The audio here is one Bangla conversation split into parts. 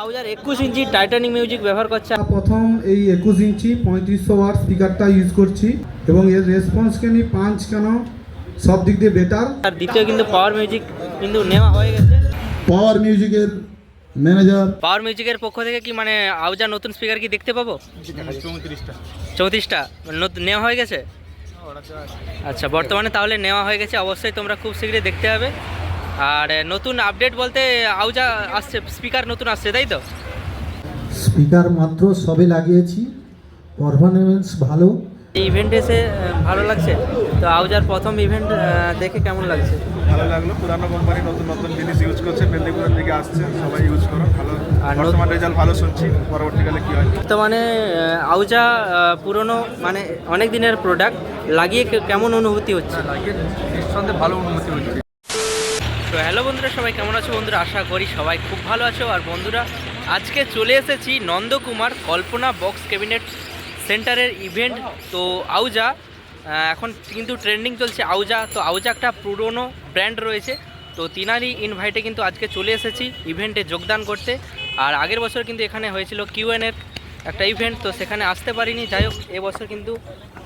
আউজার একুশ ইঞ্চি টাইটানিক মিউজিক ব্যবহার করছে। প্রথম এই একুশ ইঞ্চি পঁয়ত্রিশশো ওয়াট স্পিকারটা ইউজ করছি এবং এর রেসপন্স কেন পাঁচ কেন সব দিক দিয়ে বেটার আর দ্বিতীয় কিন্তু পাওয়ার মিউজিক কিন্তু নেওয়া হয়ে গেছে। পাওয়ার মিউজিকের ম্যানেজার পাওয়ার মিউজিকের পক্ষ থেকে কি মানে আউজার নতুন স্পিকার কি দেখতে পাবো? চৌত্রিশটা। নতুন নেওয়া হয়ে গেছে? আচ্ছা বর্তমানে তাহলে নেওয়া হয়ে গেছে। অবশ্যই তোমরা খুব শীঘ্রই দেখতে হবে। আর নতুন আপডেট বলতে আউজা আসছে স্পিকার নতুন আসছে তাই তো? স্পিকার মাত্র সবে লাগিয়েছি পারফরমেন্স ভালো। এই ইভেন্ট এসে ভালো লাগছে? তো আউজার প্রথম ইভেন্ট দেখে কেমন লাগছে? ভালো লাগল। পুরানো কোম্পানি নতুন নতুন জিনিস ইউজ করছে মেদিনীপুরের দিকে আসছে সবাই ইউজ করো ভালো। আর নতুন- বর্তমান রেজাল্ট ভালো শুনছি পরবর্তীকালে কি হয়? বর্তমানে আহ, আউজা পুরনো মানে অনেক দিনের প্রোডাক্ট লাগিয়ে কে- কেমন অনুভূতি হচ্ছে? লাগিয়ে নিঃসন্দেহে ভালো অনুভূতি হচ্ছে। তো হ্যালো বন্ধুরা, সবাই কেমন আছো বন্ধুরা? আশা করি সবাই খুব ভালো আছো। আর বন্ধুরা, আজকে চলে এসেছি নন্দকুমার কল্পনা বক্স ক্যাবিনেট সেন্টারের ইভেন্ট। তো আউজা এখন কিন্তু ট্রেন্ডিং চলছে আউজা। তো আউজা একটা পুরনো ব্র্যান্ড রয়েছে। তো তিনারই ইনভাইটে কিন্তু আজকে চলে এসেছি ইভেন্টে যোগদান করতে। আর আগের বছর কিন্তু এখানে হয়েছিল কিউএনের একটা ইভেন্ট, তো সেখানে আসতে পারিনি। যাই হোক এবছর কিন্তু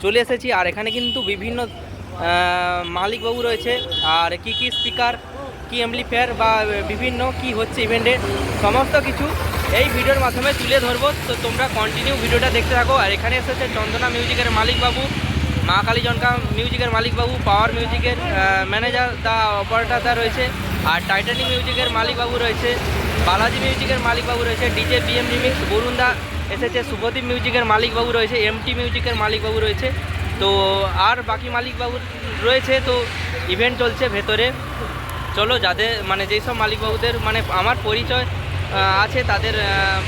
চলে এসেছি। আর এখানে কিন্তু বিভিন্ন মালিকবাবু রয়েছে। আর কি কি স্পিকার কি অ্যাম্পলিফায়ার বা বিভিন্ন কি হচ্ছে ইভেন্টের সমস্ত কিছু এই ভিডিওর মাধ্যমে তুলে ধরবো। তো তোমরা কন্টিনিউ ভিডিওটা দেখতে থাকো। আর এখানে এসেছে চন্দনা মিউজিকের মালিকবাবু মা কালী জনকা মিউজিকের মালিকবাবু পাওয়ার মিউজিকের ম্যানেজার দা অপারেটার দা রয়েছে। আর টাইটানিক মিউজিকের মালিকবাবু রয়েছে, বালাজি মিউজিকের মালিকবাবু রয়েছে ডিজে বিএম রিমিক্স বরুণ দা এসেছে শুভদীপ মিউজিকের মালিকবাবু রয়েছে এমটি মিউজিকের মালিকবাবু রয়েছে। তো আর বাকি মালিকবাবু রয়েছে, তো ইভেন্ট চলছে ভেতরে। চলো, যাদের মানে যেই সব মালিকবাবুদের মানে আমার পরিচয় আছে, তাদের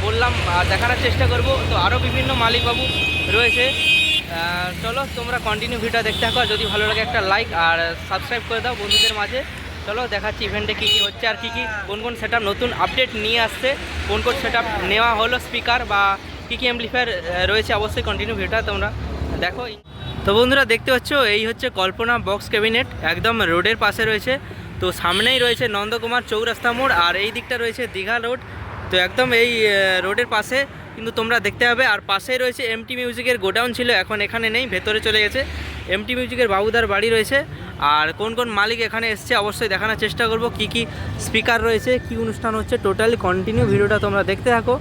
বললাম দেখানোর চেষ্টা করব। তো আরও বিভিন্ন মালিকবাবু রয়েছে। চলো, তোমরা কন্টিনিউ ভিডিও দেখতে থাকো। যদি ভালো লাগে একটা লাইক আর সাবস্ক্রাইব করে দাও বন্ধুদের মাঝে। চলো, দেখাচ্ছি ইভেন্টে কী কী হচ্ছে আর কী কী, কোন কোন সেট নতুন আপডেট নিয়ে আসছে, কোন কোন সেট নেওয়া হলো স্পিকার বা কী কী অ্যাম্পলিফায়ার রয়েছে, অবশ্যই কন্টিনিউ ভিডিওটা তোমরা দেখো। তো বন্ধুরা, দেখতে পাচ্ছ, এই হচ্ছে কল্পনা বক্স ক্যাবিনেট একদম রোডের পাশে রয়েছে। তো সামনেই রয়েছে নন্দকুমার চৌরাস্তা মোড় আর এই দিকটা রয়েছে দীঘা রোড। তো একদম এই রোডের পাশে কিন্তু তোমরা দেখতে হবে আর পাশেই রয়েছে এমটি মিউজিকের গোডাউন ছিল, এখন এখানে নেই, ভেতরে চলে গেছে। এমটি মিউজিকের বাবুদার বাড়ি রয়েছে। আর কোন কোন মালিক এখানে এসছে অবশ্যই দেখানোর চেষ্টা করব, কি কি স্পিকার রয়েছে, কি অনুষ্ঠান হচ্ছে টোটালি কন্টিনিউ ভিডিওটা তোমরা দেখতে থাকো।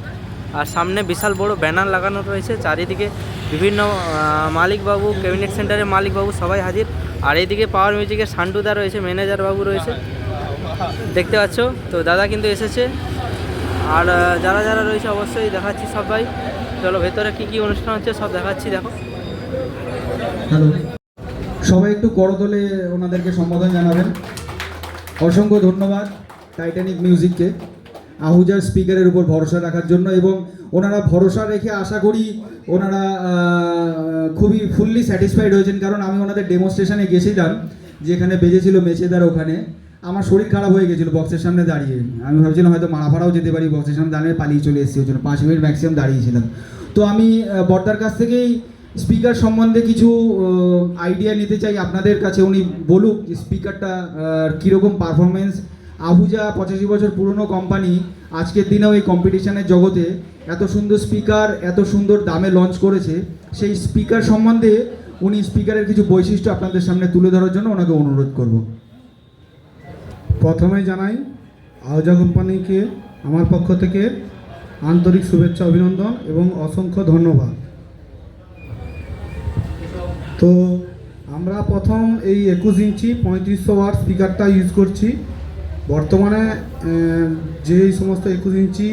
আর সামনে বিশাল বড় ব্যানার লাগানো রয়েছে, চারিদিকে বিভিন্ন মালিকবাবু ক্যাবিনেট সেন্টারের মালিকবাবু সবাই হাজির। আর এইদিকে পাওয়ার মিউজিকের সান্টুদা রয়েছে ম্যানেজার বাবু রয়েছে। দেখতে পাচ্ছ? তো দাদা কিন্তু এসেছে। আর যারা যারা রয়েছে অবশ্যই দেখাচ্ছি সবাই। চলো, ভেতরে কী কী অনুষ্ঠান হচ্ছে সব দেখাচ্ছি, দেখো। সবাই একটু করতলে ওনাদেরকে সম্বোধন জানাবেন। অসংখ্য ধন্যবাদ টাইটানিক মিউজিককে আহুজার স্পিকারের উপর ভরসা রাখার জন্য এবং ওনারা ভরসা রেখে আশা করি ওনারা খুবই ফুললি স্যাটিসফাইড হয়েছেন। কারণ আমি ওনাদের ডেমনস্ট্রেশনে গেছিলাম, যেখানে বেজেছিল মেচেদার ওখানে। আমার শরীর খারাপ হয়ে গেছিল বক্সের সামনে দাঁড়িয়ে। আমি ভাবছিলাম হয়তো মারা ফাড়াও যেতে পারি বক্সের সামনে দাঁড়িয়ে পালিয়ে চলে এসেছি ওই জন্য। পাঁচ মিনিট ম্যাক্সিমাম দাঁড়িয়েছিলাম। তো আমি বর্দার কাছ থেকেই স্পিকার সম্বন্ধে কিছু আইডিয়া নিতে চাই। আপনাদের কাছে উনি বলুক যে স্পিকারটা কীরকম পারফরমেন্স আহুজা পঁচাশি বছর পুরনো কোম্পানি আজকের দিনেও এই কম্পিটিশনের জগতে এত সুন্দর স্পিকার এত সুন্দর দামে লঞ্চ করেছে। সেই স্পিকার সম্বন্ধে উনি স্পিকারের কিছু বৈশিষ্ট্য আপনাদের সামনে তুলে ধরার জন্য ওনাকে অনুরোধ করব। প্রথমে জানাই আওজা কোম্পানিকে আমার পক্ষ থেকে আন্তরিক শুভেচ্ছা, অভিনন্দন এবং অসংখ্য ধন্যবাদ। তো আমরা প্রথম এই একুশ ইঞ্চি পঁয়ত্রিশশো ওয়াট স্পিকারটা ইউজ করছি। বর্তমানে আহ, যে সমস্ত একুশ ইঞ্চি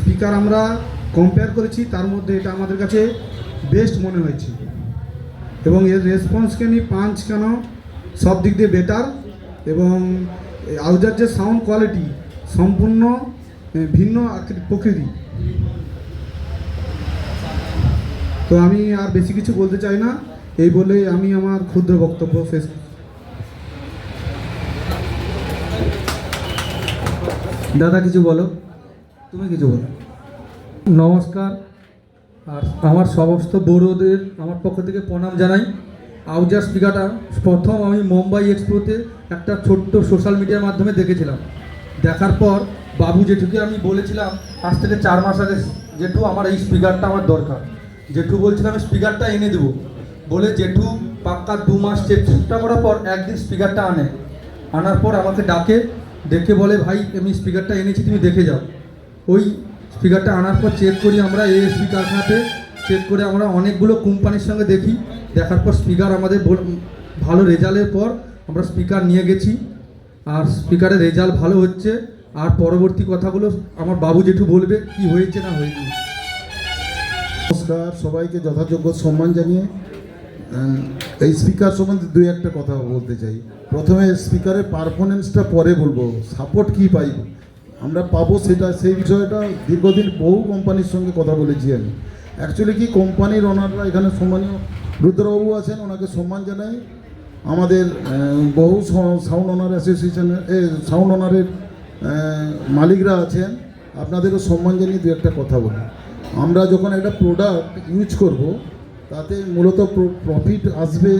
স্পিকার আমরা কম্পেয়ার করেছি তার মধ্যে এটা আমাদের কাছে বেস্ট মনে হয়েছে। এবং এর রেসপন্স কেন পাঞ্চ কেন সব দিক দিয়ে বেটার এবং আউজার যে সাউন্ড কোয়ালিটি সম্পূর্ণ ভিন্ন প্রকৃতি। তো আমি আর বেশি কিছু বলতে চাই না। এই বলে আমি আমার ক্ষুদ্র বক্তব্য শেষ করছি। দাদা, কিছু বলো। তুমি কিছু বলো। নমস্কার। আর আমার সমস্ত বড়োদের আমার পক্ষ থেকে প্রণাম জানাই। আউজার স্পিকারটা, প্রথম আমি মুম্বাই এক্সপোতে একটা ছোট্ট সোশ্যাল মিডিয়ার মাধ্যমে দেখেছিলাম। দেখার পর বাবু জেঠুকে আমি বলেছিলাম, আজ থেকে চার মাস আগে জেঠু, আমার এই স্পিকারটা আমার দরকার। জেঠু বলছিলাম স্পিকারটা এনে দেবো। বলে, জেঠু, পাক্কা দু মাস চেষ্টা করার পর একদিন স্পিকারটা আনে। আনার পর আমাকে ডাকে ডেকে বলে, ভাই, আমি স্পিকারটা এনেছি, তুমি দেখে যাও। ওই স্পিকারটা আনার পর চেক করি আমরা এই স্পিকার কারখানাতে চেক করে আমরা অনেকগুলো কোম্পানির সঙ্গে দেখি। দেখার পর স্পিকার আমাদের ভালো রেজাল্টের পর আমরা স্পিকার নিয়ে গেছি। আর স্পিকারের রেজাল্ট ভালো হচ্ছে। আর পরবর্তী কথাগুলো আমার বাবু জেঠু বলবে, কি হয়েছে না হয়নি নমস্কার, সবাইকে যথাযোগ্য সম্মান জানিয়ে এই স্পিকার সম্বন্ধে দুই একটা কথা বলতে চাই। প্রথমে স্পিকারের পারফরমেন্সটা পরে বলব। সাপোর্ট কি পাই? আমরা পাবো সেটা, সেই বিষয়টা দীর্ঘদিন বহু কোম্পানির সঙ্গে কথা বলেছি আমি। অ্যাকচুয়ালি কি কোম্পানির ওনাররা এখানে সম্মানীয় রুদ্রবাবু আছেন, ওনাকে সম্মান জানাই। আমাদের বহু সাউন্ড ওনার অ্যাসোসিয়েশনের সাউন্ড ওনারের মালিকরা আছেন। আপনাদেরও সম্মান জানিয়ে দু একটা কথা বলি। আমরা যখন একটা প্রোডাক্ট ইউজ করব তাতে মূলত প্রফিট আসবে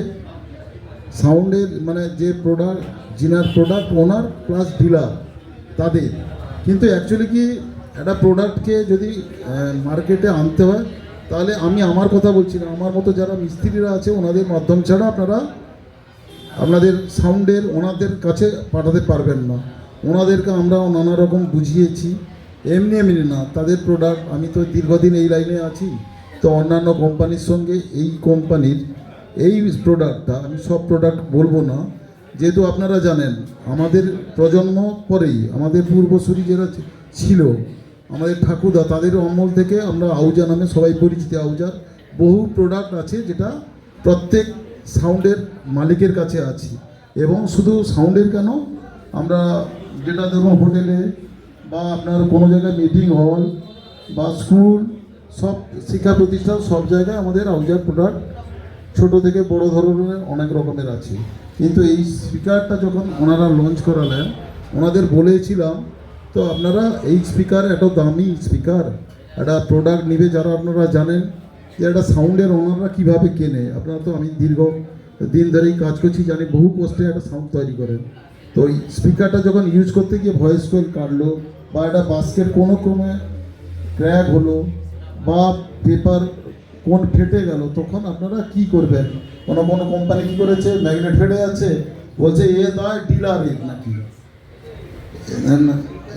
সাউন্ডের মানে যে প্রোডাক্ট যিনার প্রোডাক্ট ওনার প্লাস ডিলার তাদের। কিন্তু অ্যাকচুয়ালি কি একটা প্রোডাক্টকে যদি মার্কেটে আনতে হয়, তাহলে আমি আমার কথা বলছি না। আমার মতো যারা মিস্ত্রিরা আছে, ওনাদের মাধ্যম ছাড়া আপনারা আপনাদের সাউন্ডের ওনাদের কাছে পাঠাতে পারবেন না। ওনাদেরকে আমরা নানা রকম বুঝিয়েছি। এমনি এমনি না, তাদের প্রোডাক্ট আমি তো দীর্ঘদিন এই লাইনে আছি। তো অন্যান্য কোম্পানির সঙ্গে এই কোম্পানির এই প্রোডাক্টটা আমি সব প্রোডাক্ট বলব না, যেহেতু আপনারা জানেন, আমাদের প্রজন্ম পরেই, আমাদের পূর্বসূরি যারা ছিল, আমাদের ঠাকুরদা, তাদের অমল থেকে আমরা আউজা নামে সবাই পরিচিত, আউজার, বহু প্রোডাক্ট আছে যেটা প্রত্যেক সাউন্ডের মালিকের কাছে আছি। এবং শুধু সাউন্ডের কেন, আমরা যেটা ধরুন হোটেলে বা আপনার কোনো জায়গায় মিটিং হল বা স্কুল সব শিক্ষা প্রতিষ্ঠান সব জায়গায় আমাদের আউজার প্রোডাক্ট ছোট থেকে বড় ধরনের অনেক রকমের আছে। কিন্তু এই স্পিকারটা যখন ওনারা লঞ্চ করালেন, ওনাদের বলেছিলাম, তো আপনারা এই স্পিকার এত দামি স্পিকার একটা প্রোডাক্ট নিবে যারা আপনারা জানেন, যে একটা সাউন্ডের ওনাররা কীভাবে কেনে? আপনারা তো আমি দীর্ঘ দিন ধরেই কাজ করছি, জানি বহু কষ্টে একটা সাউন্ড তৈরি করেন। তো এই স্পিকারটা যখন ইউজ করতে গিয়ে ভয়েস কোয়েল কাটলো, বা একটা বাস্কেট কোনো ক্রমে ক্র্যাক হলো বা পেপার কোন ফেটে গেল, তখন আপনারা কি করবেন? কোনো কোনো কোম্পানি কি করেছে? ম্যাগনেট ফেটে যাচ্ছে বলছে, এ দায় ডিলার নাকি?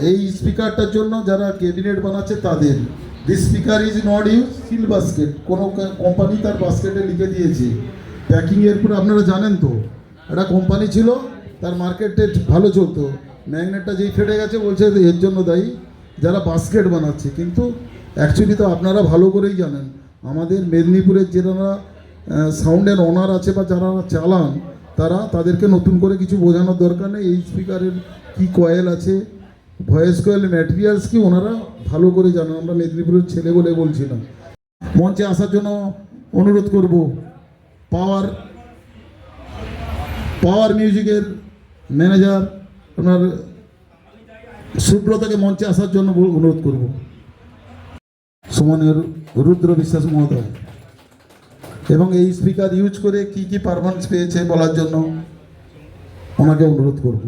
এই স্পিকারটার জন্য যারা ক্যাবিনেট বানাচ্ছে, তাদের। This speaker is not use seal basket কোনো কোম্পানি তার বাস্কেটে লিখে দিয়েছে। প্যাকিংয়ের পরে আপনারা জানেন তো, একটা কোম্পানি ছিল, তার মার্কেটে ভালো চলতো। ম্যাগনেটটা যেই ফেটে গেছে, বলছে এর জন্য দায়ী, যারা বাস্কেট বানাচ্ছে। কিন্তু অ্যাকচুয়ালি তো আপনারা ভালো করেই জানেন, আমাদের মেদিনীপুরের যারা সাউন্ডের ওনার আছে বা যারা চালান, তারা তাদেরকে নতুন করে কিছু বোঝানোর দরকার নেই। এই স্পিকারের কি কয়েল আছে ভয়েস কয়েল ম্যাটেরিয়ালস কি ওনারা ভালো করে জানেন, আমরা মেদিনীপুরের ছেলে বলে বলছিলাম। মঞ্চে আসার জন্য অনুরোধ করব পাওয়ার পাওয়ার মিউজিকের ম্যানেজার ওনার সুব্রতকে মঞ্চে আসার জন্য অনুরোধ করব। সুমনের রুদ্র বিশ্বাস মহোদয়। এবং এই স্পিকার ইউজ করে কি কি পারফরমেন্স পেয়েছে বলার জন্য ওনাকে অনুরোধ করব।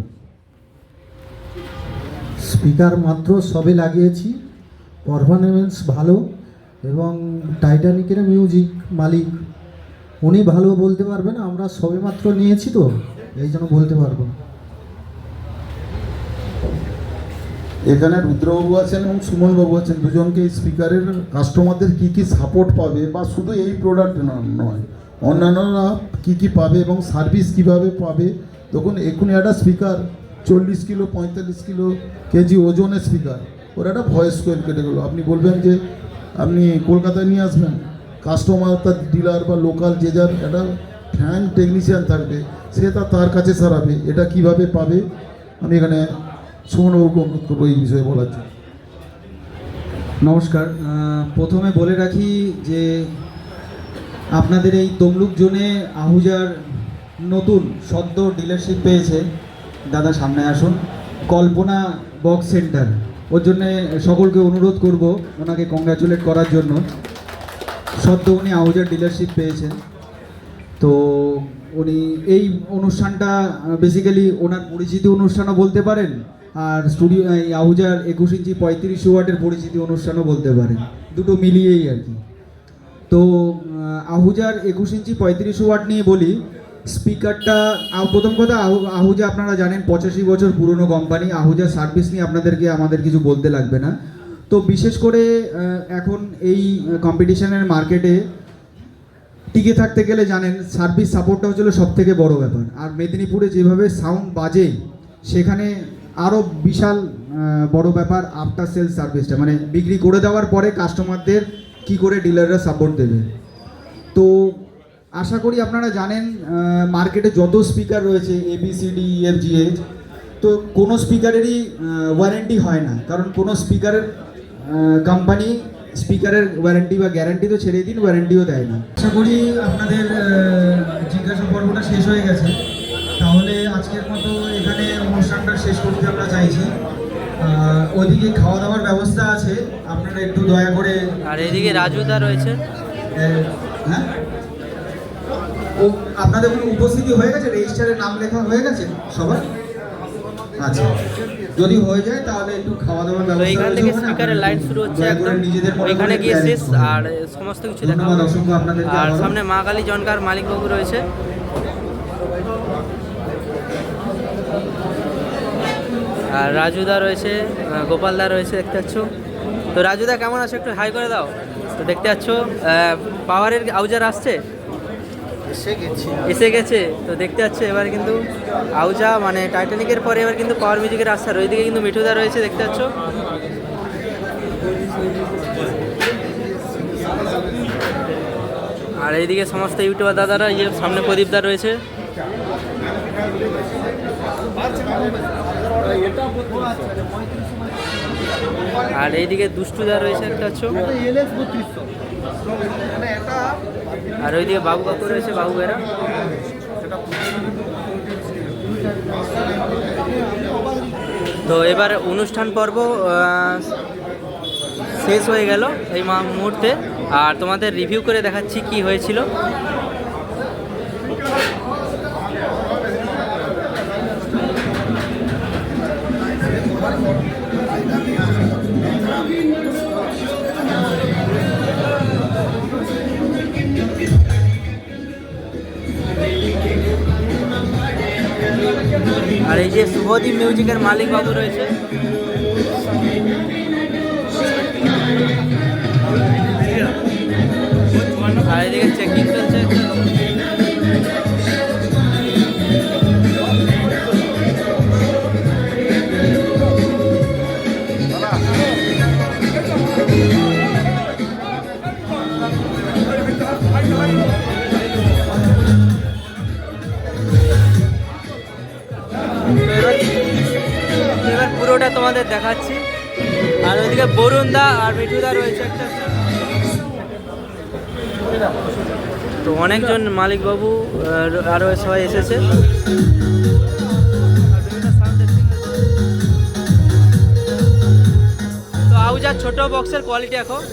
স্পিকার মাত্র সবে লাগিয়েছি। পারফরমেন্স ভালো এবং টাইটানিকের মিউজিক মালিক। উনি ভালো বলতে পারবেন, আমরা সবে মাত্র নিয়েছি তো, এই জন্য বলতে পারব না। এখানে রুদ্রবাবু আছেন এবং সুমনবাবু আছেন। দুজনকে স্পিকারের কাস্টমারদের কি কি সাপোর্ট পাবে বা শুধু এই প্রোডাক্ট নয়, অন্যান্যরা কি কি পাবে এবং সার্ভিস কীভাবে পাবে? তখন এখনই একটা স্পিকার চল্লিশ কিলো, পঁয়তাল্লিশ কিলো কেজি ওজনের স্পিকার ওর একটা ভয়েস কোয়েল কেটে গেলো। আপনি বলবেন যে, আপনি কলকাতায় নিয়ে আসবেন? কাস্টমার তার ডিলার বা লোকাল যে যার একটা ফ্যান টেকনিশিয়ান থাকবে, সে তার কাছে সারাবে। এটা কীভাবে পাবে? আমি এখানে সুমনবাবুকে অনুরোধ করব এই বিষয়ে বলার জন্য। নমস্কার প্রথমে বলে রাখি যে আপনাদের এই তমলুক জোনে আহুজার নতুন সদ্য ডিলারশিপ পেয়েছে। দাদা, সামনে আসুন। কল্পনা বক্স সেন্টার ওর জন্যে সকলকে অনুরোধ করব ওনাকে কংগ্রাচুলেট করার জন্য। সদ্য উনি আহুজার ডিলারশিপ পেয়েছেন। তো উনি এই অনুষ্ঠানটা বেসিক্যালি ওনার পরিচিতি অনুষ্ঠানও বলতে পারেন আর স্টুডিও এই আহুজার একুশ ইঞ্চি পঁয়ত্রিশ ওয়াটের পরিচিতি অনুষ্ঠানও বলতে পারেন। দুটো মিলিয়েই আর কি। তো আহুজার একুশ ইঞ্চি পঁয়ত্রিশ ওয়াট নিয়ে বলি, স্পিকারটা প্রথম কথা, আহু- আহুজা আপনারা জানেন পঁচাশি বছর পুরনো কোম্পানি আহুজার সার্ভিস নিয়ে আপনাদেরকে আমাদের কিছু বলতে লাগবে না। তো বিশেষ করে এখন এই কম্পিটিশনের মার্কেটে টিকে থাকতে গেলে জানেন সার্ভিস সাপোর্টটা হচ্ছিল সব থেকে বড় ব্যাপার। আর মেদিনীপুরে যেভাবে সাউন্ড বাজে, সেখানে আরও বিশাল বড় ব্যাপার আফটার সেল সার্ভিসটা মানে বিক্রি করে দেওয়ার পরে কাস্টমারদের কি করে ডিলাররা সাপোর্ট দেবে? তো আশা করি আপনারা জানেন মার্কেটে যত স্পিকার রয়েছে A B C D F G H তো কোনো স্পিকারেরই ওয়ারেন্টি হয় না। কারণ কোনো স্পিকারের কোম্পানি স্পিকারের ওয়ারেন্টি বা গ্যারান্টি তো ছেড়ে দিন ওয়ারেন্টিও দেয় না। আশা করি আপনাদের জিজ্ঞাসা পর্বটা শেষ হয়ে গেছে। তাহলে আজকের মতো এখানে অনুষ্ঠানটা শেষ করতে আমরা চাইছি। ওদিকে খাওয়া দাওয়ার ব্যবস্থা আছে। আপনারা একটু দয়া করে আর এদিকে রাজুদা রয়েছে। হ্যাঁ? ও আপনাদের কোনো উপস্থিতি হয়ে গেছে? রেজিস্টারে নাম লেখা হয়ে গেছে সবার? আচ্ছা। যদি হয়ে যায় তাহলে একটু খাওয়া দাওয়ার ব্যবস্থা রয়েছে থেকে স্পিকারের লাইন শুরু হচ্ছে একদম। করে গিয়ে শেষ। আর সমস্ত কিছু দেখা। আর সামনে মা কালী জনকার মালিকবাবু রয়েছে। আর রাজুদা রয়েছে গোপালদা রয়েছে দেখতে পাচ্ছ। তো রাজুদা কেমন আছে? একটু হাই করে দাও। তো দেখতে পাচ্ছ পাওয়ারের আউজার আসছে? এসে গেছে। তো দেখতে পাচ্ছ এবার কিন্তু আউজা মানে টাইটানিকের পরে এবার কিন্তু পাওয়ার মিউজিকের রাস্তা। ওইদিকে কিন্তু মিঠুদা রয়েছে দেখতে পাচ্ছ। আর এইদিকে সমস্ত ইউটিউবার দাদারা ইয়ে সামনে প্রদীপদা রয়েছে। আর এইদিকে দুষ্টুদা রয়েছে একটা হচ্ছে আর ওইদিকে বাবু কাকু রয়েছে, বাবু বেরা তো এবার অনুষ্ঠান পর্ব শেষ হয়ে গেল এই মুহূর্তে আর তোমাদের রিভিউ করে দেখাচ্ছি কি হয়েছিল। আর এই যে শুভদীপ মিউজিকের মালিক বাবু রয়েছে? আর চেকিং চলছে। তো তোমাদের দেখাচ্ছি। আর ওইদিকে বরুণদা আর মিঠুদা রয়েছে একটা। তো অনেকজন মালিকবাবু আরও সবাই এসেছে। তো আউজার ছোট বক্সের কোয়ালিটি এখন।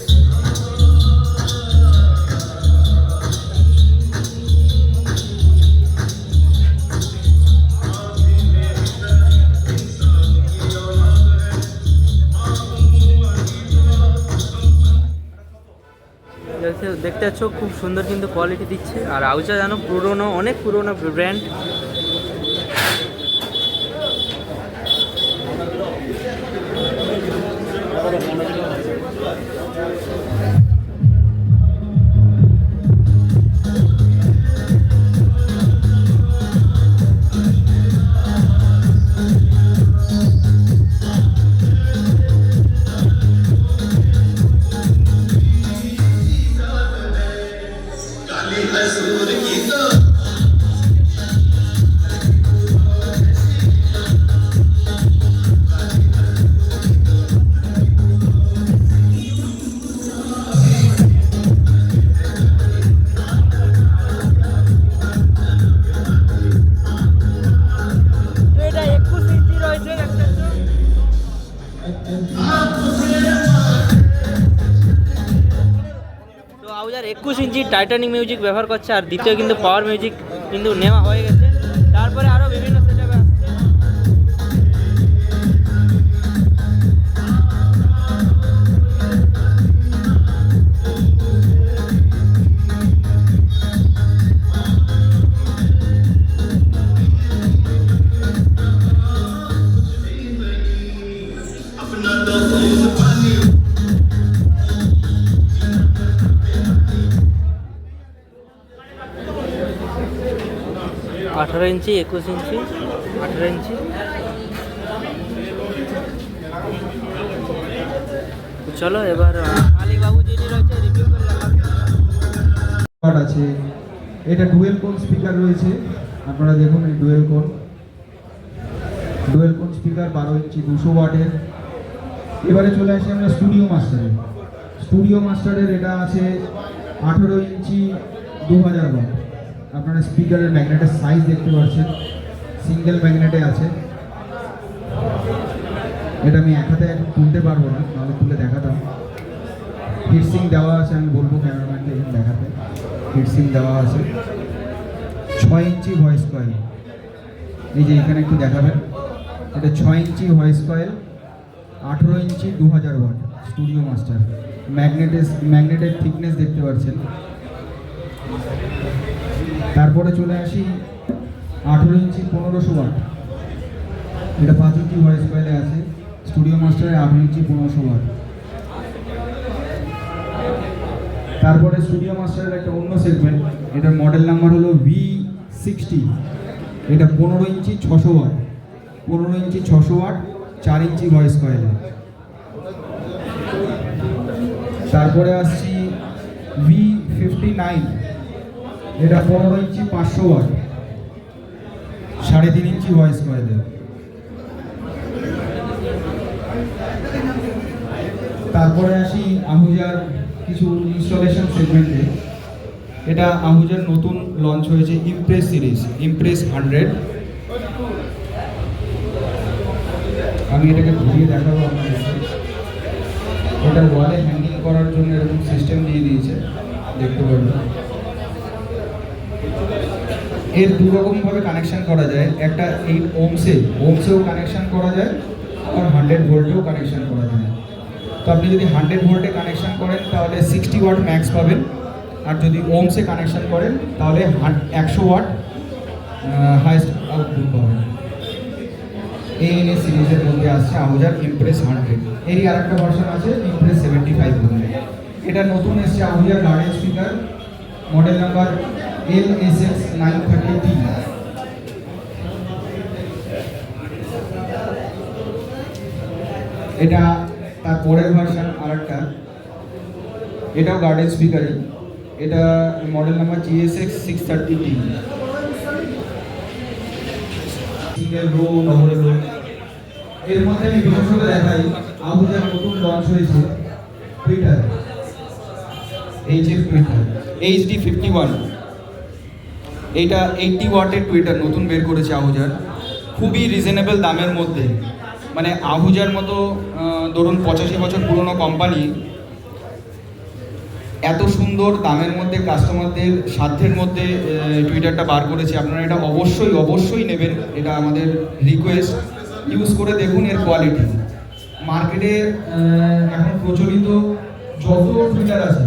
দেখতে দেখতে পাচ্ছ, খুব সুন্দর কিন্তু কোয়ালিটি দিচ্ছে। আর আউজা জানো, পুরোনো, অনেক পুরোনো ব্র্যান্ড মিউজিক ব্যবহার করছে আর দ্বিতীয় কিন্তু পাওয়ার মিউজিক কিন্তু নেওয়া হয়ে গেছে। ইঞ্চি, একুশ ইঞ্চি, আঠেরো ইঞ্চি। চলো এবার মালিকবাবু যিনি রয়েছে রিভিউ আছে। এটা ডুয়েল কোন স্পিকার রয়েছে। আপনারা দেখুন এই ডুয়েল কোন ডুয়েল কোন স্পিকার বারো ইঞ্চি, দুশো ওয়াটের। এবারে চলে আসি আমরা স্টুডিও মাস্টারে স্টুডিও মাস্টারের এটা আছে আঠেরো ইঞ্চি দু হাজার ওয়াট। আপনারা স্পিকারের ম্যাগনেটের সাইজ দেখতে পাচ্ছেন সিঙ্গেল ম্যাগনেটে আছে। এটা আমি এক হাতে এখন তুলতে পারব না, নাহলে তুলে দেখাতাম। হিটসিং দেওয়া আছে, আমি বলব ক্যামেরাম্যানকে এখন দেখাতে। হিটসিং দেওয়া আছে। ছয় ইঞ্চি ভয়েস কয়েল এই যে এখানে একটু দেখাবেন। এটা ছয় ইঞ্চি ভয়েস কয়েল আঠেরো ইঞ্চি দু হাজার ওয়াট স্টুডিও মাস্টার ম্যাগনেটেস ম্যাগনেটের থিকনেস দেখতে পাচ্ছেন। তারপরে চলে আসি আঠেরো ইঞ্চি পনেরোশো ওয়াট। এটা পাঁচ ইঞ্চি ভয়েস কয়েলে আছে। স্টুডিও মাস্টারে আঠেরো ইঞ্চি পনেরোশো ওয়াট। তারপরে স্টুডিও মাস্টারের একটা অন্য সেগমেন্ট এটার মডেল নাম্বার হলো ভি সিক্সটি এটা পনেরো ইঞ্চি ছশো ওয়াট। পনেরো ইঞ্চি ছশো ওয়াট, চার ইঞ্চি ভয়েস কয়েলে তারপরে আসছি ভি ফিফটি নাইন এটা পনেরো ইঞ্চি, পাঁচশো ওয়াট। সাড়ে তিন ইঞ্চি ভয়েস কয়েলে তারপরে আসি আহুজার কিছু ইনস্টলেশন সেগমেন্টে এটা আহুজার নতুন লঞ্চ হয়েছে ইমপ্রেস সিরিজ ইমপ্রেস হান্ড্রেড আমি এটাকে ঘুরিয়ে দেখাবো আপনাদেরকে এটা ওয়ালে হ্যাঙ্গিং করার জন্য এরকম সিস্টেম দিয়ে দিয়েছে। দেখতে পারবেন। এর দু রকমভাবে কানেকশন করা যায়। একটা এই ওমসে, ওমসেও কানেকশন করা যায় আর হান্ড্রেড ভোল্টেও কানেকশন করা যায়। তো আপনি যদি হান্ড্রেড ভোল্টে কানেকশন করেন, তাহলে সিক্সটি ওয়াট ম্যাক্স পাবেন। আর যদি ওমসে কানেকশন করেন, তাহলে একশো ওয়াট হাইস্ট আউটপুট পাবেন। এই এন সিরিজের মধ্যে আসছে আহুজার ইমপ্রেস হান্ড্রেড এরই আরেকটা ভার্সন আছে ইমপ্রেস সেভেন্টি ফাইভ এটা নতুন এসছে আহুজার garden speaker model number L S X nine thirty T এটা তার পরের ভার্সন আরেকটা। এটাও গার্ডেন স্পিকারই এটা model number GSX six thirty T এর মধ্যে আমি বিশেষ করে দেখাই, আবুজার নতুন লঞ্চ হয়েছে tweeter HF tweeter HD fifty one এইটা এইটটি ওয়াটের টুইটার নতুন বের করেছে আহুজার। খুবই রিজনেবল দামের মধ্যে। মানে আহুজার মতো ধরুন পঁচাশি বছর পুরনো কোম্পানি এত সুন্দর দামের মধ্যে কাস্টমারদের সাধ্যের মধ্যে টুইটারটা বার করেছে। আপনারা এটা অবশ্যই অবশ্যই নেবেন। এটা আমাদের রিকোয়েস্ট ইউজ করে দেখুন এর কোয়ালিটি মার্কেটে এখন প্রচলিত যত টুইটার আছে,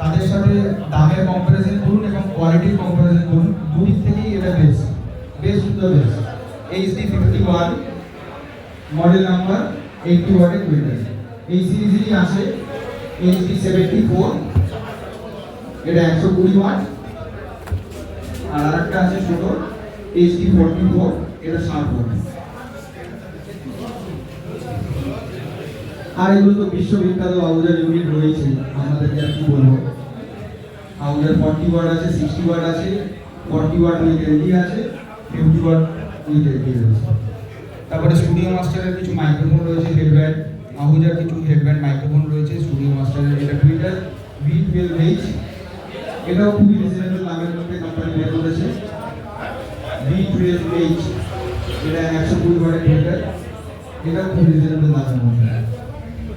তাদের সাথে দামের কম্পারিজন করুন এবং কোয়ালিটির কম্পারিজন করুন। দুদিক থেকেই এটা best best the best HD fifty one model number eighty ওয়াটের টুইটার এই সিরিজেরই আছে এইচডি সেভেন্টি ফোর এটা একশো কুড়ি ওয়াট আর আরেকটা আছে ছোটো ছোট এইচডি ফোরটি ফোর এটা ষাট ওয়াট আর এগুলো তো বিশ্ববিখ্যাত আউজার ইউনিট রয়েছে। আমাদেরকে আর কি বলব? আউজার ফর্টি ওয়াট আছে সিক্সটি ওয়াট আছে ফর্টি ওয়াট উইথ এলডি আছে ফিফটি ওয়াট উইথ এলডি রয়েছে। তারপরে স্টুডিও মাস্টারের কিছু মাইক্রোফোন রয়েছে হেডব্যান্ড আহুজার কিছু হেডব্যান্ড মাইক্রোফোন রয়েছে স্টুডিও মাস্টারের এটা টুইটার ভি টুয়েলভ এইচ এটাও খুবই রিজনেবল দামের মধ্যে কোম্পানি বের করেছে। ভি টুয়েলভ এইচ এটা একশো কুড়ি ওয়াটের টুইটার এটাও খুব রিজনেবল দামের মধ্যে।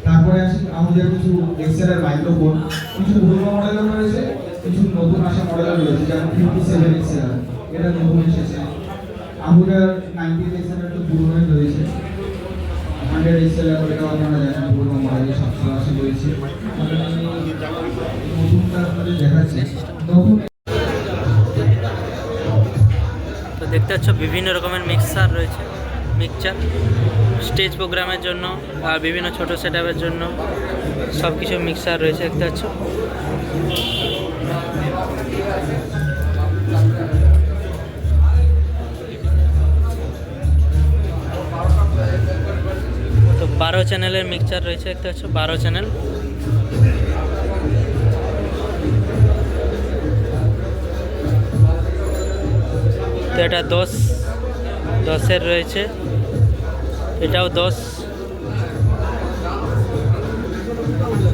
তারপরে আছে আমাদের কিছু এক্সেলের মাইক্রোফোন কিছু পুরোনো মডেলও রয়েছে কিছু নতুন আসা মডেলও রয়েছে যেমন ফিফটি সেভেন এটা নতুন এসেছে। আমাদের নাইনটিন তো পুরোনোই রয়েছে। হান্ড্রেড এটাও আপনারা জানেন, পুরোনো রয়েছে। নতুনটা আপনাদের দেখাচ্ছি। নতুন দেখতে পাচ্ছ, বিভিন্ন রকমের মিক্সার রয়েছে। মিক্সচার স্টেজ প্রোগ্রামের জন্য আর বিভিন্ন ছোট সেট জন্য সব কিছু মিক্সার রয়েছে, দেখতে পাচ্ছ। বারো চ্যানেলের মিক্সচার রয়েছে, দেখতে পাচ্ছ, বারো চ্যানেল। তো এটা দশ, দশের রয়েছে। এটাও দশ।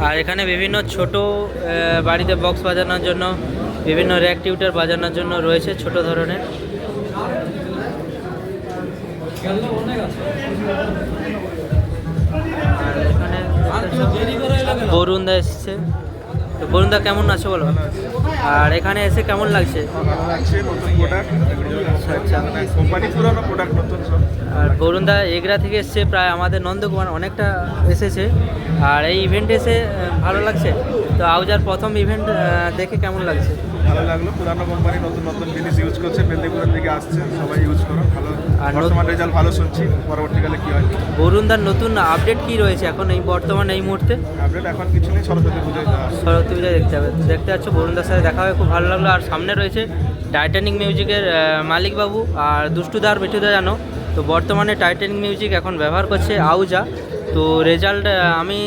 আর এখানে বিভিন্ন ছোট বাড়িতে বক্স বাজানোর জন্য, বিভিন্ন র্যাক টিউটার বাজানোর জন্য রয়েছে ছোট ধরনের। বরুণদা এসছে। তো বরুণদা, কেমন আছো বলো? আর এখানে এসে কেমন লাগছে? আচ্ছা। আর বরুণদা এগরা থেকে এসছে, প্রায় আমাদের নন্দকুমার অনেকটা এসেছে। আর এই ইভেন্টে এসে ভালো লাগছে? তো আউজার প্রথম ইভেন্ট দেখে কেমন লাগছে? ভালো লাগল। পুরানো কোম্পানি নতুন নতুন জিনিস ইউজ করছে মেদিনীপুরের থেকে আসছে সবাই ইউজ করো ভালো। আর বর্তমান রেজাল্ট ভালো শুনছি পরবর্তীকালে কি হয়? বরুণদার নতুন আপডেট কি রয়েছে এখন এই বর্তমান এই মুহূর্তে? আপডেট এখন কিছু নেই সরস্বতী পুজোয় সরস্বতী পূজায় দেখতে হবে। দেখতে পাচ্ছ বরুণদার সাথে দেখা হয়ে খুব ভালো লাগল। আর সামনে রয়েছে টাইটানিক মিউজিকের মালিকবাবু আর দুষ্টুদার মিঠুদা জানো। তো বর্তমানে টাইটানিক মিউজিক এখন ব্যবহার করছে আউজা। তো রেজাল্ট আমি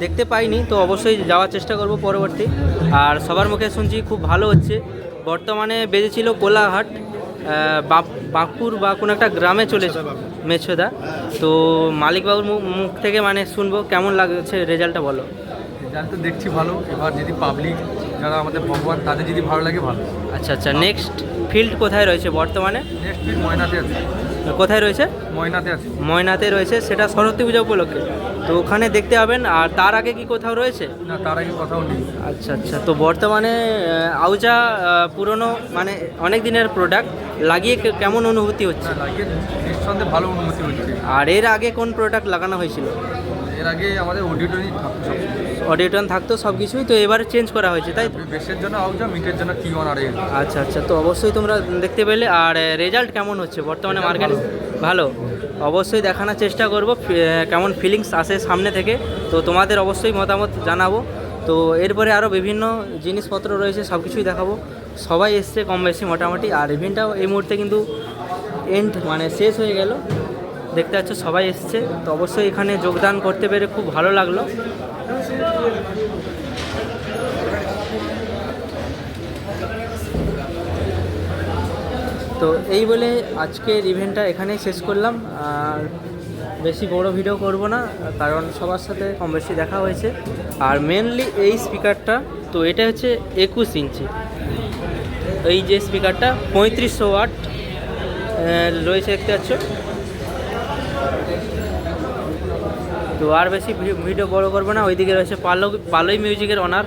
দেখতে পাইনি তো অবশ্যই যাওয়ার চেষ্টা করব পরবর্তী। আর সবার মুখে শুনছি খুব ভালো হচ্ছে। বর্তমানে বেজেছিল বাপ- বাঁকুর বা কোনো একটা গ্রামে চলেছে মেছোদা তো মালিকবাবুর মুখ মুখ থেকে মানে শুনব কেমন লাগছে রেজাল্টটা বলো? রেজাল্ট তো দেখছি ভালো এবার যদি পাবলিক যারা আমাদের ভগবান তাদের যদি ভালো লাগে ভালো। আচ্ছা আচ্ছা নেক্সট ফিল্ড কোথায় রয়েছে বর্তমানে? নেক্সট উইক ময়নাতে আছে। কোথায় রয়েছে? ময়নাতে আছে। ময়নাতে রয়েছে সেটা সরস্বতী পূজা উপলক্ষে। তো ওখানে দেখতে পাবেন আর তার আগে কি কোথাও রয়েছে? না তার আগে কোথাও নেই। আচ্ছা আচ্ছা। তো বর্তমানে আউজা পুরনো মানে অনেক দিনের প্রোডাক্ট লাগিয়ে কেমন অনুভূতি হচ্ছে? লাগিয়ে নিঃসন্দেহে ভালো অনুভূতি হচ্ছে। আর এর আগে কোন প্রোডাক্ট লাগানো হয়েছিল? এর আগে আমাদের অডিটরি অডিটন থাকতো সব কিছুই তো এবারে চেঞ্জ করা হয়েছে তাই তো? বেশের জন্য আউজা মিটের জন্য টি ওয়ান আর আচ্ছা আচ্ছা তো অবশ্যই তোমরা দেখতে পেলে আর রেজাল্ট কেমন হচ্ছে? বর্তমানে মার্কেটে ভালো। অবশ্যই দেখানোর চেষ্টা করব কেমন ফিলিংস আসে সামনে থেকে। তো তোমাদের অবশ্যই মতামত জানাব। তো এরপরে আরও বিভিন্ন জিনিসপত্র রয়েছে সব কিছুই দেখাবো। সবাই এসছে কম বেশি মোটামুটি আর ইভেন্টটাও এই মুহূর্তে কিন্তু এন্ড মানে শেষ হয়ে গেল। দেখতে পাচ্ছ সবাই এসছে। তো অবশ্যই এখানে যোগদান করতে পেরে খুব ভালো লাগল। তো এই বলে আজকের ইভেন্টটা এখানেই শেষ করলাম। আর বেশি বড় ভিডিও করব না, কারণ সবার সাথে কম বেশি দেখা হয়েছে। আর মেনলি এই স্পিকারটা তো এটা হচ্ছে একুশ ইঞ্চি। এই যে স্পিকারটা পঁয়ত্রিশশো ওয়াট রয়েছে দেখতে পাচ্ছ। তো আর বেশি ভিডিও বড় করব না, ওইদিকে রয়েছে পালো পালোই মিউজিকের অনার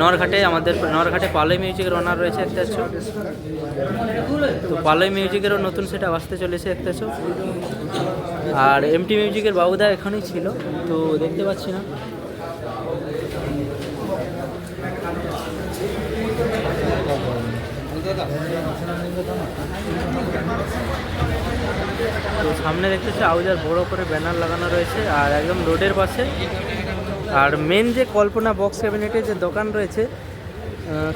নরঘাটে আমাদের নরঘাটে পালোই মিউজিকের অনার রয়েছে একটা পাচ্ছ? তো পালোই মিউজিকেরও নতুন সেটা আসতে চলেছে একটা পাচ্ছ? আর এমটি মিউজিকের বাবুদা এখানেই ছিল, তো দেখতে পাচ্ছি না। তো সামনে দেখতেছি আউজার বড় করে ব্যানার লাগানো রয়েছে আর একদম রোডের পাশে। আর মেন যে কল্পনা বক্স ক্যাবিনেটের যে দোকান রয়েছে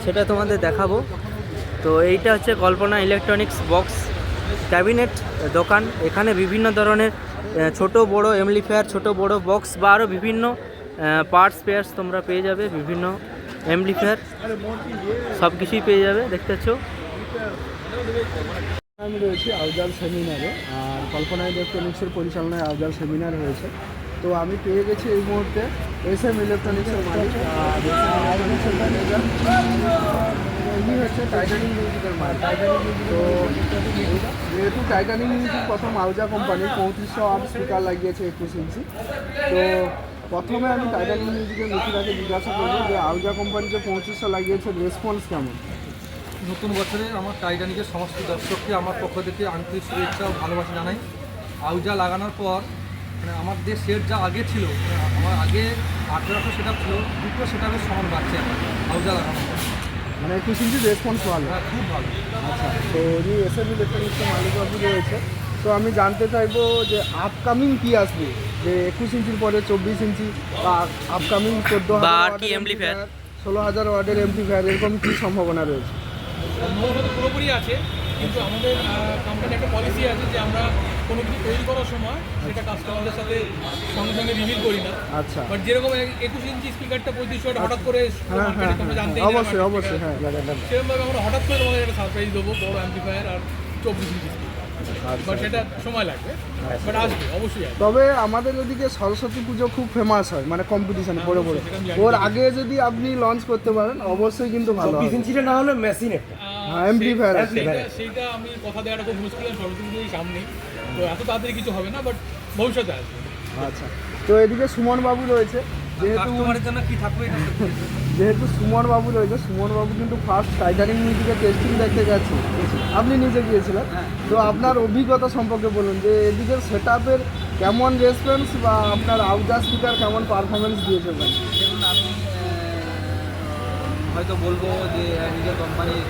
সেটা তোমাদের দেখাবো। তো এইটা হচ্ছে কল্পনা ইলেকট্রনিক্স বক্স ক্যাবিনেট দোকান। এখানে বিভিন্ন ধরনের ছোট, বড় এমলিফায়ার ছোট, বড় বক্স বা আরও বিভিন্ন পার্টস পেয়ার্স তোমরা পেয়ে যাবে, বিভিন্ন এমলিফায়ার সব কিছুই পেয়ে যাবে, দেখতে পাচ্ছ। আমি রয়েছি আউজাল সেমিনারে। কল্পনা ইলেকট্রনিক্সের পরিচালনায় আউজাল সেমিনার হয়েছে। তো আমি পেয়ে গেছি এই মুহূর্তে এস এম ইলেকট্রনিক্সের হচ্ছে মিউজিকের তো যেহেতু টাইটানিক মিউজিক প্রথম আউজা কোম্পানি পঁয়ত্রিশশো আট স্পিকার লাগিয়েছে একুশ ইঞ্চি। তো প্রথমে আমি টাইটানিক মিউজিকের মিত্রাকে জিজ্ঞাসা করব যে আউজা কোম্পানি যে পঁয়ত্রিশশো লাগিয়েছে রেসপন্স কেমন? নতুন বছরে আমার টাইটানিকের সমস্ত দর্শককে আমার পক্ষ থেকে আন্তরিক শুভেচ্ছা ও ভালোবাসা জানাই। আউজা লাগানোর পর মানে আমার যে সেট যা আগে ছিল মানে আমার আগে আঠেরোশো সেট ছিল দুটো সেটআপের সমান বাড়ছে এখন আউজা লাগানোর পর। মানে একুশ ইঞ্চি রেসপন্স ভালো। হ্যাঁ খুব ভালো। আচ্ছা তো উনি এস এম ইলেকট্রনিক্সের মালিকবাবু রয়েছে। তো আমি জানতে চাইব যে আপকামিং কি আসবে? যে একুশ ইঞ্চির পরে চব্বিশ ইঞ্চি বা আপকামিং চোদ্দ হাজার আর কি ষোলো হাজার ওয়ার্ডের এমপি এমপ্লিফায়ার এরকম কী সম্ভাবনা রয়েছে? সম্ভবত পুরোপুরি আছে কিন্তু আমাদের কোম্পানি একটা পলিসি আছে যে আমরা কোনো কিছু তৈরি করার সময় সেটা কাস্টমারদের সাথে সঙ্গে সঙ্গে রিভিল করি না। আচ্ছা। বাট যেরকম একুশ ইঞ্চি স্পিকারটা পঁয়ত্রিশ ওয়াট হঠাৎ করে হ্যাঁ হ্যাঁ তোমরা হ্যাঁ জানতেই অবশ্যই অবশ্যই হ্যাঁ সেরকমভাবে আমরা হঠাৎ করে তোমাদের একটা সারপ্রাইজ দেবো বড় অ্যাম্পিফায়ার আর চব্বিশ ইঞ্চি বাট সেটা সময় লাগবে। বাট আসবে অবশ্যই আসবে। তবে আমাদের ওদিকে সরস্বতী পুজো খুব ফেমাস হয় মানে কম্পিটিশনে বড় বড়। ওর আগে যদি আপনি লঞ্চ করতে পারেন অবশ্যই কিন্তু ভালো হবে। হ্যাঁ, amplifier আছে। সেইটা আমি কথা দেওয়াটা খুব মুশকিল সরস্বতী পুজোর সামনে তো এত তাড়াতাড়ি কিছু হবে না বাট ভবিষ্যতে আসবে। আচ্ছা। তো এদিকে সুমন বাবু রয়েছে। যেহেতু সুমন বাবু রয়েছে সুমন বাবু কিন্তু ফার্স্ট টাইটানিক মিউজিকের টেস্টিং দেখতে গেছে। আপনি নিজে গিয়েছিলেন? তো আপনার অভিজ্ঞতা সম্পর্কে বলুন যে এদিকের সেট আপের কেমন রেসপন্স বা আপনার আউটডা স্পিকার কেমন পারফরমেন্স দিয়েছে ভাই? হয়তো বলব যে নিজের কোম্পানির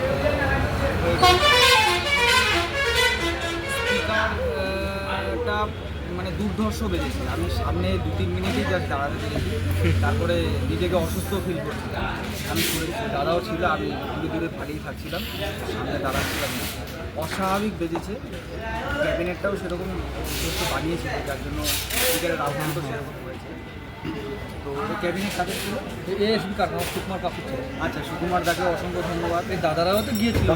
স্পিকারটা দুর্ধর্ষ বেজেছে আমি সামনে দু তিন মিনিটই জাস্ট দাঁড়াতে পেরেছি। তারপরে নিজেকে অসুস্থ ফিল করছিলাম আমি দাদাও ছিল আমি দূরে দূরে ফাটিয়ে থাকছিলাম সামনে দাঁড়াচ্ছিলাম। অস্বাভাবিক বেজেছে। ক্যাবিনেটটাও সেরকম একটু বানিয়েছিল যার জন্য স্পিকারের আউটপুটও সেরকম হয়েছে তো ক্যাবিনেট কাদের ছিল এ স্পিকার আমার সুকুমার কাপড় ছিল। আচ্ছা সুকুমার দাকে অসংখ্য ধন্যবাদ। এই দাদারাও তো গিয়েছিল।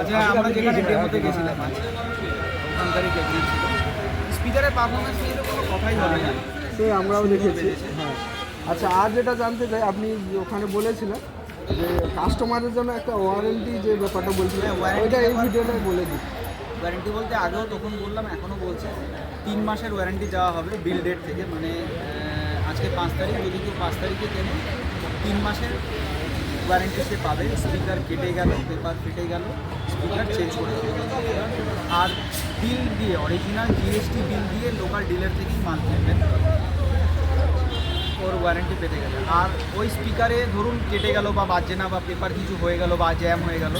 আচ্ছা আমরা যেখানে ডেমোতে গেছিলাম আচ্ছা। ওখানকারই ক্যাবিনেট ছিল। স্পিকারের পারফরমেন্স নিয়ে তো কোনো কথাই হবে না। সে আমরাও দেখেছি। হ্যাঁ। আচ্ছা আর যেটা জানতে চাই আপনি ওখানে বলেছিলেন যে কাস্টমারের জন্য একটা ওয়ারেন্টি যে ব্যাপারটা বলছিলেন হ্যাঁ, ওইটা এই ভিডিওটাই বলে দিই ওয়ারেন্টি বলতে আগেও তখন বললাম এখনও বলছে। তিন মাসের ওয়ারেন্টি দেওয়া হবে বিল ডেট থেকে মানে আজকে পাঁচ তারিখ যদি কেউ পাঁচ তারিখে কেনে তিন মাসের ওয়ারেন্টি সে পাবে। স্পিকার কেটে গেল পেপার ফেটে গেল স্পিকার চেঞ্জ করে দেবে। আর বিল দিয়ে অরিজিনাল জিএসটি বিল দিয়ে লোকাল ডিলার থেকেই মাল কিনবেন। ওর ওয়ারেন্টি পেতে গেলে। আর ওই স্পিকারে ধরুন কেটে গেল বা বাজছে না বা পেপার কিছু হয়ে গেল বা জ্যাম হয়ে গেল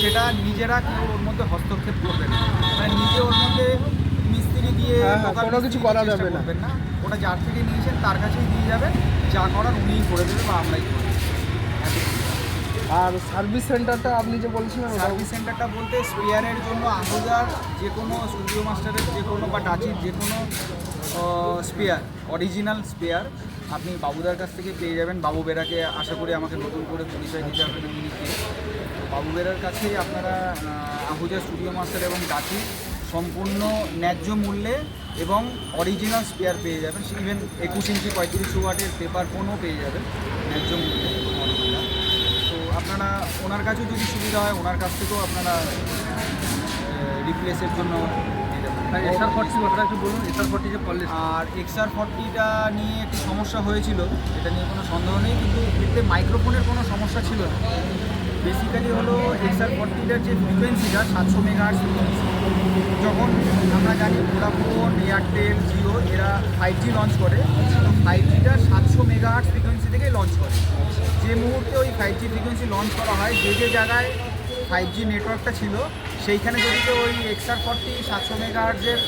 সেটা নিজেরা কেউ ওর মধ্যে হস্তক্ষেপ করবে না। মানে নিজে ওর মধ্যে মিস্ত্রি দিয়ে হ্যাঁ, হ্যাঁ, কোনো কিছু করা যাবে না। করবেন ওটা যার থেকে নিয়েছেন তার কাছেই দিয়ে যাবে যা করার উনিই করে দেবে বা আমরাই করে আর সার্ভিস সেন্টারটা আপনি যে বলছিলেন সার্ভিস সেন্টারটা বলতে স্পেয়ারের জন্য আহুজার যে কোনো স্টুডিও মাস্টারের যে কোনো বা ডাচির যে কোনো স্পেয়ার অরিজিনাল স্পেয়ার আপনি বাবুদার কাছ থেকে পেয়ে যাবেন। বাবু বেরাকে আশা করি আমাকে নতুন করে পরিচয় দিতে হবে বাবু বেরার কাছেই আপনারা আহ, আহুজা স্টুডিও মাস্টার এবং ডাচি সম্পূর্ণ ন্যায্য মূল্যে এবং অরিজিনাল স্পেয়ার পেয়ে যাবেন। ইভেন একুশ ইঞ্চি পঁয়ত্রিশ ওয়াটের পেপার ফোনও পেয়ে যাবেন ন্যায্য মূল্যে। আপনারা ওনার কাছেও যদি সুবিধা হয় ওনার কাছ থেকেও আপনারা রিপ্লেসের জন্য এক্সআর ফর্টি কথাটা একটু বলুন এক্সআর ফর্টি যে আর এক্সআর ফর্টিটা নিয়ে একটু সমস্যা হয়েছিল এটা নিয়ে কোনো সন্দেহ নেই কিন্তু এতে মাইক্রোফোনের কোনো সমস্যা ছিল না। বেসিক্যালি হলো এক্সআর ফর্টিটার যে ফ্রিকোয়েন্সিটা সাতশো মেগাহার্স যখন আমরা জানি ভোডাফোন এয়ারটেল জিও এরা ফাইভ জি লঞ্চ করে তো ফাইভ জিটা সাতশো মেগাহার্স ফ্রিকোয়েন্সি থেকেই লঞ্চ করে। যে মুহূর্তে ওই ফাইভ জি ফ্রিকোয়েন্সি লঞ্চ করা হয় যে যে জায়গায় ফাইভ জি নেটওয়ার্কটা ছিল সেইখানে যদি কেউ ওই এক্সআর ফর্টি সাতশো মেগাহার্জের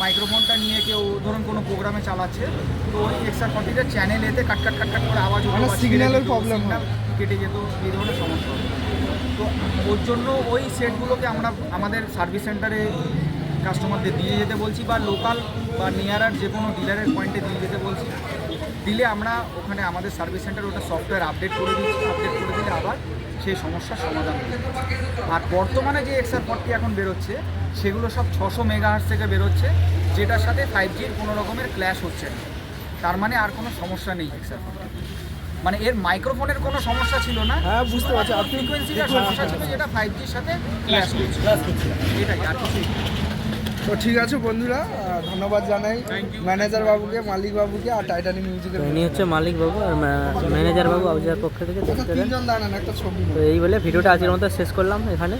মাইক্রোফোনটা নিয়ে কেউ ধরুন কোনো প্রোগ্রামে চালাচ্ছে তো ওই এক্সআর ফর্টিটা চ্যানেল এতে কাট কাট কাট কাট করে আওয়াজ হতো মানে signal কেটে যেত এই ধরনের সমস্যা তো ওর জন্য ওই সেটগুলোকে আমরা আমাদের সার্ভিস সেন্টারে কাস্টমারদের দিয়ে যেতে বলছি বা লোকাল বা নিয়ারার যে কোনো ডিলারের পয়েন্টে দিয়ে যেতে বলছি। দিলে আমরা ওখানে আমাদের সার্ভিস সেন্টার ওটা সফটওয়্যার আপডেট করে দিচ্ছি আপডেট করে দিলে আবার সেই সমস্যার সমাধান আর বর্তমানে যে এক্সআর ফর্টি এখন বেরোচ্ছে, সেগুলো সব ছশো মেগাহার্স থেকে বেরোচ্ছে, যেটার সাথে ফাইভ জির কোনো রকমের ক্ল্যাশ হচ্ছে না। তার মানে আর কোনো সমস্যা নেই এক্সআর ফর্টি মানে এর মাইক্রোফোনের কোনো সমস্যা ছিল না। হ্যাঁ, বুঝতে পারছি। আর ফ্রিকোয়েন্সিটা সমস্যা ছিল যেটা ফাইভ জির সাথে ক্ল্যাশ করছে এটাই আর কিছুই তো ঠিক আছে বন্ধুরা ধন্যবাদ জানাই। ম্যানেজার বাবুকে মালিক বাবুকে আর টাইটানিক মিউজিকের ইনি হচ্ছে মালিক বাবু আর ম্যানেজার বাবু। আউজার পক্ষ থেকে দেখতে তিনজন দাঁড়ান একটা ছবি। তো এই বলে ভিডিওটা আজকের মতো শেষ করলাম এখানে।